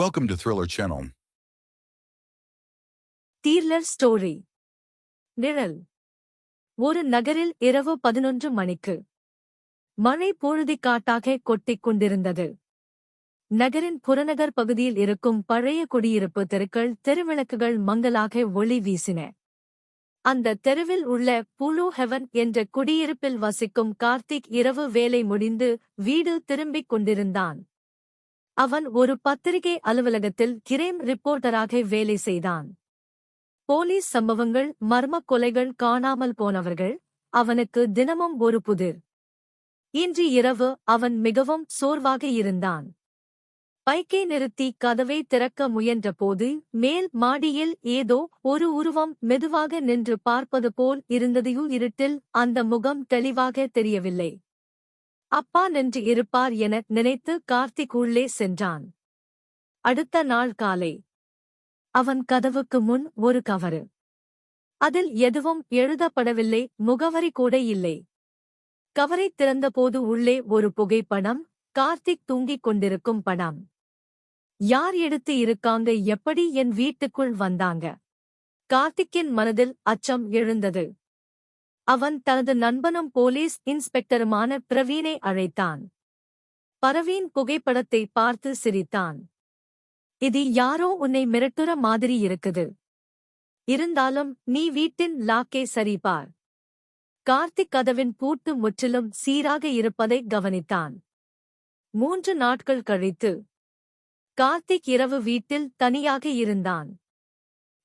Welcome to Thriller Channel. Thriller story நிழல். ஒரு நகரில் இரவு பதினொன்று மணிக்கு. மழை பொழுதிக்காட்டாக கொட்டிக் கொண்டிருந்தது. நகரின் புறநகர் பகுதியில் இருக்கும் பழைய குடியிருப்பு தெருக்கள் தெருவிளக்குகள் மங்கலாக ஒளி வீசின. அந்த தெருவில் உள்ள புலு ஹெவன் என்ற குடியிருப்பில் வசிக்கும் கார்த்திக் இரவு வேலை முடிந்து வீடு திரும்பிக் கொண்டிருந்தான். அவன் ஒரு பத்திரிகை அலுவலகத்தில் கிரேம் ரிப்போர்ட்டராக வேலை செய்தான். போலீஸ் சம்பவங்கள் மர்மக் கொலைகள் காணாமல் போனவர்கள் அவனுக்கு தினமும் ஒரு புதிர். இன்று இரவு அவன் மிகவும் சோர்வாக இருந்தான். பைக்கை நிறுத்தி கதவை திறக்க முயன்றபோது மேல் மாடியில் ஏதோ ஒரு உருவம் மெதுவாக நின்று பார்ப்பது போல் இருந்ததையு இருட்டில் அந்த முகம் தெளிவாக தெரியவில்லை. அப்பா நின்று இருப்பார் என நினைத்து கார்த்திக் உள்ளே சென்றான். அடுத்த நாள் காலை. அவன் கதவுக்கு முன் ஒரு கவரு. அதில் எதுவும் எழுதப்படவில்லை முகவரி கூட இல்லை. கவரை திறந்தபோது உள்ளே ஒரு புகைப்படம் கார்த்திக் தூங்கிக் கொண்டிருக்கும் படம். யார் எடுத்து இருக்காங்க எப்படி என் வீட்டுக்குள் வந்தாங்க? கார்த்திக்கின் மனதில் அச்சம் எழுந்தது. அவன் தனது நண்பனும் போலீஸ் இன்ஸ்பெக்டருமான பிரவீனை அழைத்தான். பரவீன் புகைப்படத்தை பார்த்து சிரித்தான். இது யாரோ உன்னை மிரட்டுற மாதிரி இருக்குது. இருந்தாலும் நீ வீட்டின் லாக்கே சரிபார் கார்த்திக் கதவின் பூட்டு முற்றிலும் சீராக இருப்பதை கவனித்தான். மூன்று நாட்கள் கழித்து கார்த்திக் இரவு வீட்டில் தனியாக இருந்தான்.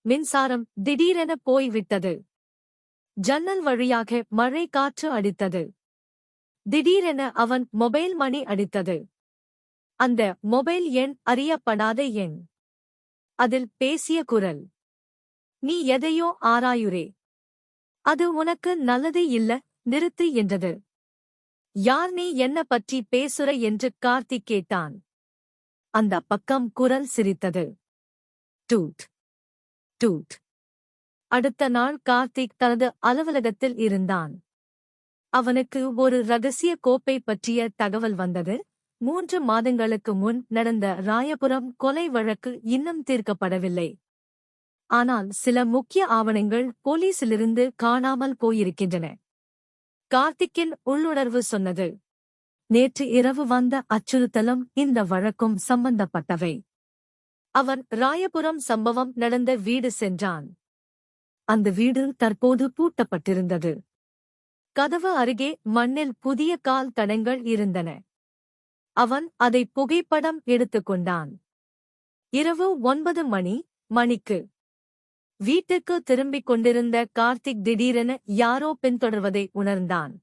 மின்சாரம் திடீரென போய்விட்டது. ஜன்னல் வழியாக மழை காற்று அடித்தது. திடீரென அவன் மொபைல் மணி அடித்தது. அந்த மொபைல் எண் அறியப்படாத எண். அதில் பேசிய குரல். நீ எதையோ ஆராயுரே அது உனக்கு நல்லது இல்ல நிறுத்து என்றது. யார் நீ என்ன பற்றி பேசுற? என்று கார்த்திக் கேட்டான். அந்த பக்கம் குரல் சிரித்தது. டூட் டூட் அடுத்த நாள் கார்த்திக் தனது அலுவலகத்தில் இருந்தான். அவனுக்கு ஒரு ரகசிய கோப்பை பற்றிய தகவல் வந்தது. மூன்று மாதங்களுக்கு முன் நடந்த ராயபுரம் கொலை வழக்கு இன்னும் தீர்க்கப்படவில்லை. ஆனால் சில முக்கிய ஆவணங்கள் போலீசிலிருந்து காணாமல் போயிருக்கின்றன. கார்த்திக்கின் உள்ளுணர்வு சொன்னது. நேற்று இரவு வந்த அச்சுறுத்தலும் இந்த வழக்கும் சம்பந்தப்பட்டவை. அவன் ராயபுரம் சம்பவம் நடந்த வீடு சென்றான். அந்த வீடு தற்போது பூட்டப்பட்டிருந்தது. கதவு அருகே மண்ணில் புதிய கால் தடங்கள் இருந்தன. அவன் அதை புகைப்படம் எடுத்துக்கொண்டான் இரவு ஒன்பது மணி மணிக்கு. வீட்டுக்கு திரும்பிக் கொண்டிருந்த கார்த்திக் திடீரென யாரோ பின்தொடர்வதை உணர்ந்தான்.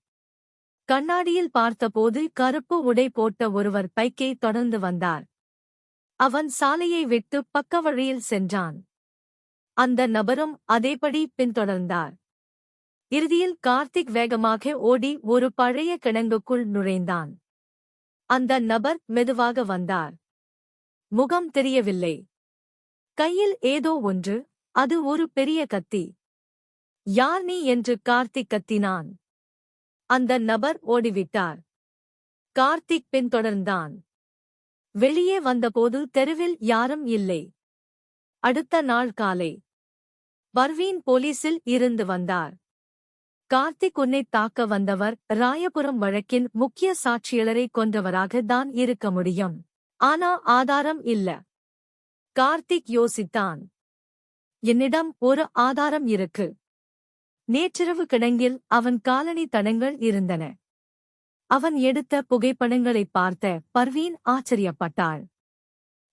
கண்ணாடியில் பார்த்தபோது கருப்பு உடை போட்ட ஒருவர் பைக்கை தொடர்ந்து வந்தார். அவன் சாலையை விட்டு பக்கவழியில் சென்றான். அந்த நபரும் அதேபடி பின்தொடர்ந்தார். இறுதியில் கார்த்திக் வேகமாக ஓடி ஒரு பழைய கிணங்குக்குள் நுழைந்தான். அந்த நபர் மெதுவாக வந்தார். முகம் தெரியவில்லை. கையில் ஏதோ ஒன்று அது ஒரு பெரிய கத்தி. யார் நீ? என்று கார்த்திக் கத்தினான். அந்த நபர் ஓடிவிட்டார். கார்த்திக் பின்தொடர்ந்தான். வெளியே வந்தபோது தெருவில் யாரும் இல்லை. அடுத்த நாள் காலை. பர்வீன் போலீசில் இருந்து வந்தார். கார்த்திக் உன்னை தாக்க வந்தவர் ராயபுரம் வழக்கின் முக்கிய சாட்சியாளரை கொன்றவராக தான் இருக்க முடியும். ஆனா ஆதாரம் இல்ல. கார்த்திக் யோசித்தான். என்னிடம் ஒரு ஆதாரம் இருக்கு. நேற்றிரவு கிடங்கில் அவன் காலனி தடங்கள் இருந்தன. அவன் எடுத்த புகைப்படங்களை பார்த்த பர்வீன் ஆச்சரியப்பட்டாள்.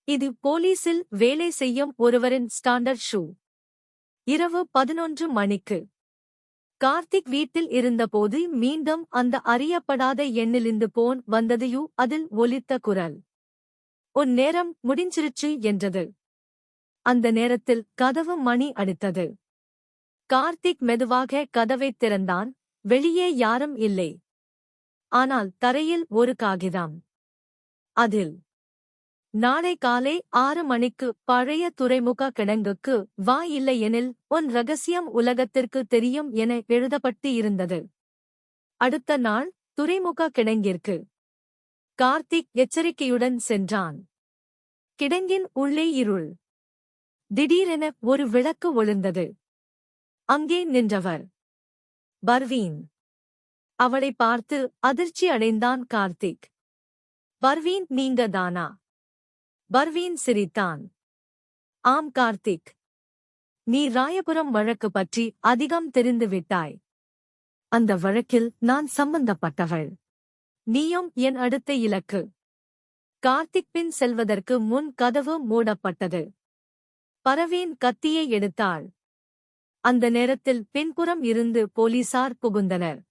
இது போலீசில் வேலை செய்யும் ஒருவரின் ஸ்டாண்டர்ட் ஷூ. இரவு பதினொன்று மணிக்கு. கார்த்திக் வீட்டில் இருந்தபோது மீண்டும் அந்த அறியப்படாத எண்ணிலிருந்து போன் வந்ததையு அதில் ஒலித்த குரல். உன் நேரம் முடிஞ்சிருச்சு என்றது. அந்த நேரத்தில் கதவு மணி அடித்தது. கார்த்திக் மெதுவாக கதவை திறந்தான். வெளியே யாரும் இல்லை. ஆனால் தரையில் ஒரு காகிதம். அதில் நாளை காலை ஆறு மணிக்கு பழைய துறைமுக கிடங்குக்கு வா இல்லையெனில் உன் ரகசியம் உலகத்திற்கு தெரியும் என எழுதப்பட்டு இருந்தது அடுத்த நாள் துறைமுக கிடங்கிற்கு கார்த்திக் எச்சரிக்கையுடன் சென்றான். கிடங்கின் உள்ளே இருள். திடீரென ஒரு விளக்கு ஒளிர்ந்தது அங்கே நின்றவர். பர்வீன். அவளை பார்த்து அதிர்ச்சி அடைந்தான் கார்த்திக். பர்வீன் நீங்க தானா? பர்வீன் சிரித்தான். ஆம் கார்த்திக். நீ ராயபுரம் வழக்கு பற்றி அதிகம் தெரிந்து விட்டாய். அந்த வழக்கில் நான் சம்பந்தப்பட்டவள். நீயும் என் அடுத்த இலக்கு. கார்த்திக் பின் செல்வதற்கு முன் கதவு மூடப்பட்டது. பரவீன் கத்தியை எடுத்தாள். அந்த நேரத்தில் பின்புறம் இருந்து போலீசார் புகுந்தனர்.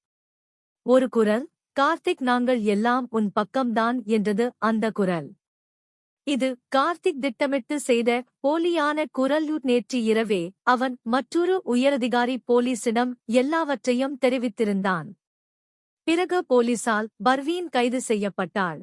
ஒரு குரல் கார்த்திக் நாங்கள் எல்லாம் உன் பக்கம்தான் என்றது அந்த குரல். இது கார்த்திக் திட்டமிட்டு செய்த போலியான குரல் நேற்று இரவே அவன் மற்றொரு உயரதிகாரி போலீசிடம் எல்லாவற்றையும் தெரிவித்திருந்தான். பிறகு போலீசால் பர்வீன் கைது செய்யப்பட்டாள்.